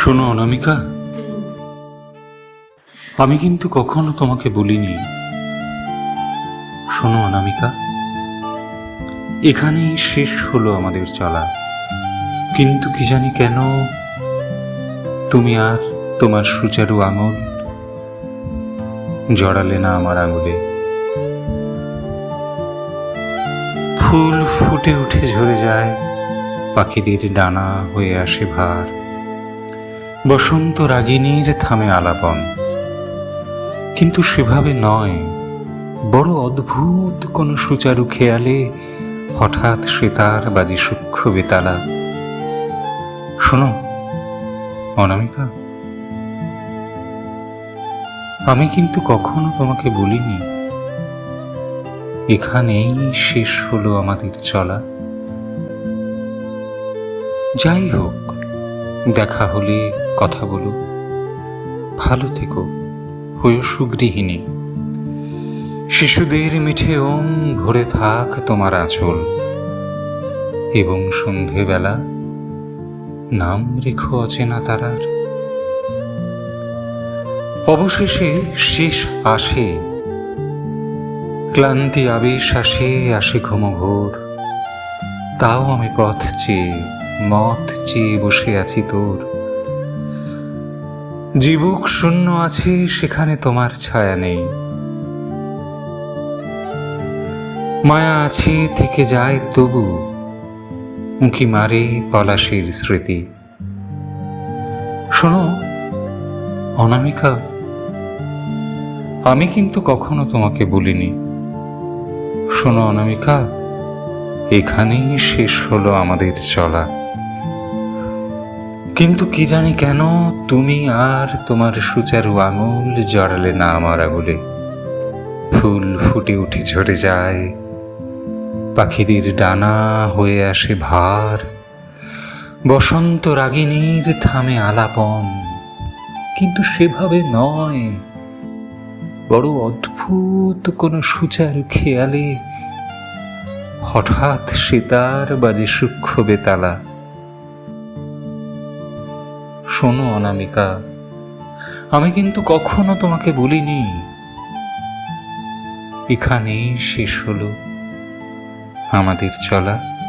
শোনো অনামিকা। আমি কিন্তু কখনো তোমাকে বলিনি। শোনো অনামিকা, এখানেই শেষ হলো আমাদের চলা। কিন্তু কি জানি কেন, তুমি আর তোমার সুচারু আঙুল জড়ালে না আমার আঙুলে। ফুল ফুটে উঠে ঝরে যায় পাখিদের ডানা হয়ে আসে ভার। বসন্ত রাগিনীর থামে আলাপন। কিন্তু সেভাবে নয়, বড় অদ্ভুত কোনো সুচারু খেয়ালে হঠাৎ সে তার বাজি সূক্ষ্ম বেতালা। শোনো, অনামিকা, আমি কিন্তু কখনো তোমাকে বলিনি। এখানেই শেষ হলো আমাদের চলা। যাই হোক, দেখা হলে কথা বলো। ভালো থেকো হয়েও সুগৃহিণী। শিশুদের মিঠে ওম ভরে থাক তোমার আঁচল। এবং সন্ধেবেলা নাম রেখো অচেনা তারার। অবশেষে শেষ আসে, ক্লান্তি আবেশ আসে আসে ঘুমঘোর। তাও আমি পথ চেয়ে, মত চেয়ে বসে আছি তোর। জীবুক শূন্য আছে, সেখানে তোমার ছায়া নেই। মায়া আছে, থেকে যায় তবু উঁকি মারে পলাশের স্মৃতি। শোনো, অনামিকা, আমি কিন্তু কখনো তোমাকে বলিনি। শোনো অনামিকা, এখানেই শেষ হলো আমাদের চলা। কিন্তু কি জানি কেন তুমি আর তোমার সুচারু আঙুল জড়ালে না আমার আঙুলে। ফুল ফুটে উঠে ঝরে যায়, পাখিদের ডানা হয়ে আসে ভার। বসন্ত রাগিনীর থামে আলাপন, কিন্তু সেভাবে নয়। বড় অদ্ভুত কোনো সুচারু খেয়ালে হঠাৎ সেতার বাজে সূক্ষ্ম বেতালা শোনো অনামিকা। আমি কিন্তু কখনো তোমাকে বলিনি। এখানেই শেষ হলো আমাদের চলা।